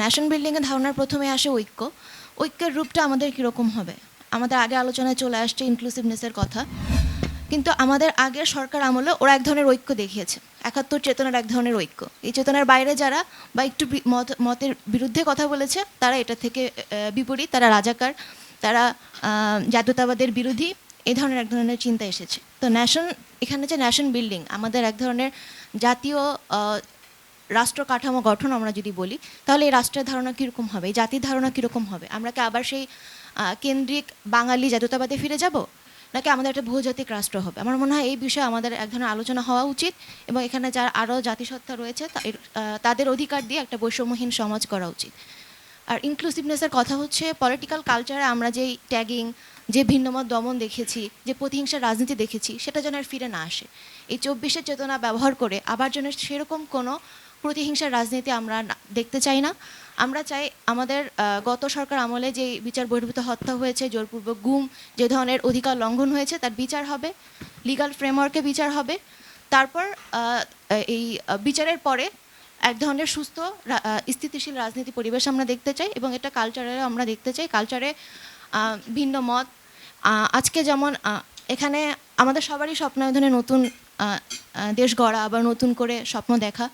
Nation বিল্ডিংয়ের ধারণার প্রথমে আসে ঐক্য। ঐক্যের রূপটা আমাদের কীরকম হবে? আমাদের আগে আলোচনায় চলে আসছে ইনক্লুসিভনেসের কথা। কিন্তু আমাদের আগের সরকার আমলে ওরা এক ধরনের ঐক্য দেখিয়েছে। একাত্তর চেতনার এক ধরনের ঐক্য। এই চেতনার বাইরে যারা বা একটু মত মতের বিরুদ্ধে কথা বলেছে, তারা এটা থেকে বিপরীত। তারা রাজাকার, তারা জাতীয়তাবাদের বিরোধী এই ধরনের এক ধরনের চিন্তা এসেছে। তো ন্যাশন এখানে যে ন্যাশন বিল্ডিং আমাদের এক ধরনের জাতীয় রাষ্ট্র কাঠামো গঠন আমরা যদি বলি, তাহলে এই রাষ্ট্রের ধারণা কীরকম হবে? জাতির ধারণা কীরকম হবে? আমরা কি আবার সেই কেন্দ্রিক বাঙালি জাতীয়তাবাদে ফিরে যাব? নাকি আমাদের একটা বহুজাতিক রাষ্ট্র হবে? আমার মনে হয় এই বিষয়ে আমাদের এক ধরনের আলোচনা হওয়া উচিত এবং এখানে যার আরও জাতিসত্তা রয়েছে তাদের অধিকার দিয়ে একটা বৈষম্যহীন সমাজ করা উচিত। আর ইনক্লুসিভনেসের কথা হচ্ছে পলিটিক্যাল কালচারে আমরা যেই ট্যাগিং যে ভিন্নমত দমন দেখেছি, যে প্রতিহিংসার রাজনীতি দেখেছি, সেটা যেন আর ফিরে না আসে। এই চব্বিশের চেতনা ব্যবহার করে আবার যেন সেরকম কোনো প্রতিহিংসার রাজনীতি আমরা দেখতে চাই না। আমরা চাই আমাদের গত সরকার আমলে যে বিচার বহির্ভূত হত্যা হয়েছে, জোরপূর্বক গুম, যে ধরনের অধিকার লঙ্ঘন হয়েছে, তার বিচার হবে লিগাল ফ্রেমওয়ার্কে বিচার হবে। তারপর এই বিচারের পরে এক ধরনের সুস্থ স্থিতিশীল রাজনীতি পরিবেশ আমরা দেখতে চাই এবং এটা কালচারে আমরা দেখতে চাই। কালচারে ভিন্ন মত। আজকে যেমন এখানে আমাদের সবারই স্বপ্ন ধরনের নতুন দেশ গড়া আবার নতুন করে স্বপ্ন দেখা।